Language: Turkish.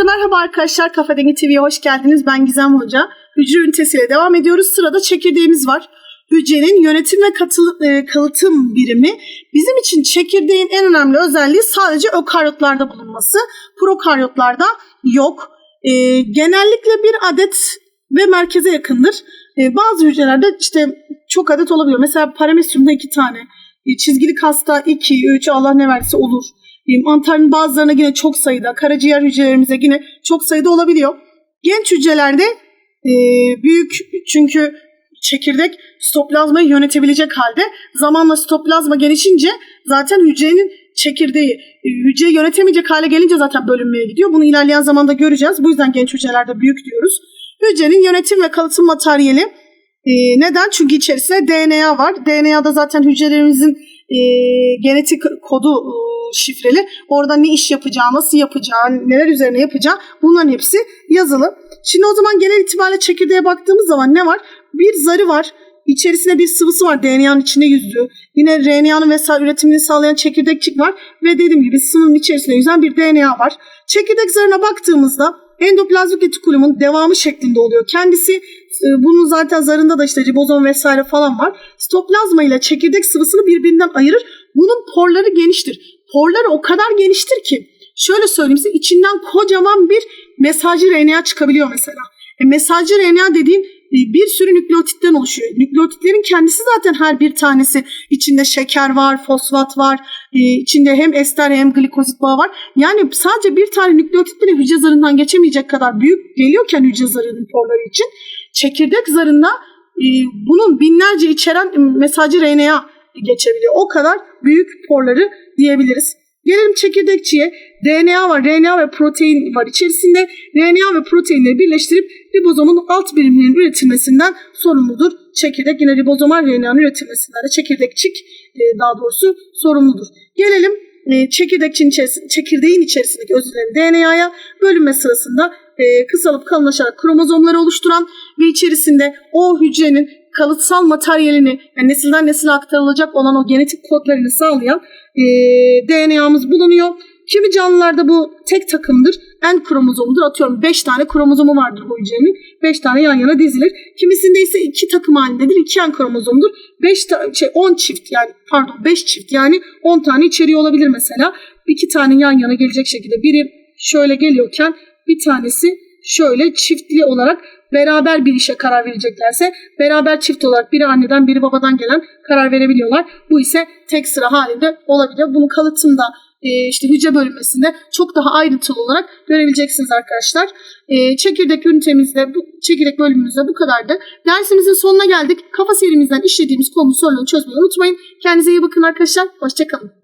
Herkese merhaba arkadaşlar. Kafa Dengi TV'ye hoş geldiniz. Ben Gizem Hoca. Hücre ünitesiyle devam ediyoruz. Sırada çekirdeğimiz var. Hücrenin yönetim ve katıl- e, kalıtım birimi. Bizim için çekirdeğin en önemli özelliği sadece ökaryotlarda bulunması. Prokaryotlarda yok. E, genellikle bir adet ve merkeze yakındır. E, bazı hücrelerde işte çok adet olabiliyor. Mesela paramesyumda iki tane. E, çizgili kasta iki, üç Allah ne verse olur. E, Mantarın bazılarına yine çok sayıda, karaciğer hücrelerimize yine çok sayıda olabiliyor. Genç hücrelerde e, büyük çünkü çekirdek sitoplazmayı yönetebilecek halde zamanla sitoplazma gelişince zaten hücrenin çekirdeği e, hücreyi yönetemeyecek hale gelince zaten bölünmeye gidiyor. Bunu ilerleyen zamanda göreceğiz. Bu yüzden genç hücrelerde büyük diyoruz. Hücrenin yönetim ve kalıtım materyali e, neden? Çünkü içerisinde DNA var. DNA'da zaten hücrelerimizin e, genetik kodu e, şifreli. Orada ne iş yapacağı, nasıl yapacağı, neler üzerine yapacağı bunların hepsi yazılı. Şimdi o zaman genel itibariyle çekirdeğe baktığımız zaman ne var? Bir zarı var. İçerisinde bir sıvısı var DNA'nın içinde yüzdüğü. Yine RNA'nın vesaire üretimini sağlayan çekirdekçik var. Ve dediğim gibi sıvının içerisinde yüzen bir DNA var. Çekirdek zarına baktığımızda endoplazmik retikulumun devamı şeklinde oluyor. Kendisi e, bunun zaten zarında da işte ribozom vesaire falan var. Sitoplazma ile çekirdek sıvısını birbirinden ayırır. Bunun porları geniştir. Porları o kadar geniştir ki şöyle söyleyeyim size içinden kocaman bir mesajcı RNA çıkabiliyor mesela. E, mesajcı RNA dediğin e, bir sürü nükleotitten oluşuyor. Nükleotitlerin kendisi zaten her bir tanesi içinde şeker var, fosfat var, e, içinde hem ester hem glikozit bağı var. Yani sadece bir tane nükleotit bile hücre zarından geçemeyecek kadar büyük geliyorken hücre zarının porları için çekirdek zarında e, bunun binlerce içeren mesajcı RNA geçebiliyor. O kadar büyük porları diyebiliriz. Gelelim çekirdekçiye. DNA var, RNA ve protein var içerisinde. RNA ve proteinleri birleştirip ribozomun alt birimlerinin üretilmesinden sorumludur. Çekirdek yine ribozomal RNA'nın üretilmesinden de çekirdekçik e, daha doğrusu sorumludur. Gelelim e, çekirdekçinin içerisinde, çekirdeğin içerisindeki özür DNA'ya bölünme sırasında e, kısalıp kalınlaşarak kromozomları oluşturan ve içerisinde o hücrenin kalıtsal materyalini yani nesilden nesile aktarılacak olan o genetik kodlarını sağlayan e, DNA'mız bulunuyor. Kimi canlılarda bu tek takımdır. En kromozomudur. Atıyorum 5 tane kromozomu vardır bu hücrenin. 5 tane yan yana dizilir. Kimisinde ise 2 takım halindedir. 2 en kromozomdur. 5 şey 10 çift yani pardon 5 çift yani 10 tane içeriği olabilir mesela. 2 tane yan yana gelecek şekilde biri şöyle geliyorken bir tanesi şöyle çiftli olarak beraber bir işe karar vereceklerse beraber çift olarak biri anneden biri babadan gelen karar verebiliyorlar. Bu ise tek sıra halinde olabiliyor. Bunu kalıtımda e, işte hücre bölünmesinde çok daha ayrıntılı olarak görebileceksiniz arkadaşlar. E, çekirdek ünitemizde, bu çekirdek bölümümüzde bu kadardı. Dersimizin sonuna geldik. Kafa serimizden işlediğimiz konu sorularını çözmeyi unutmayın. Kendinize iyi bakın arkadaşlar. Hoşçakalın.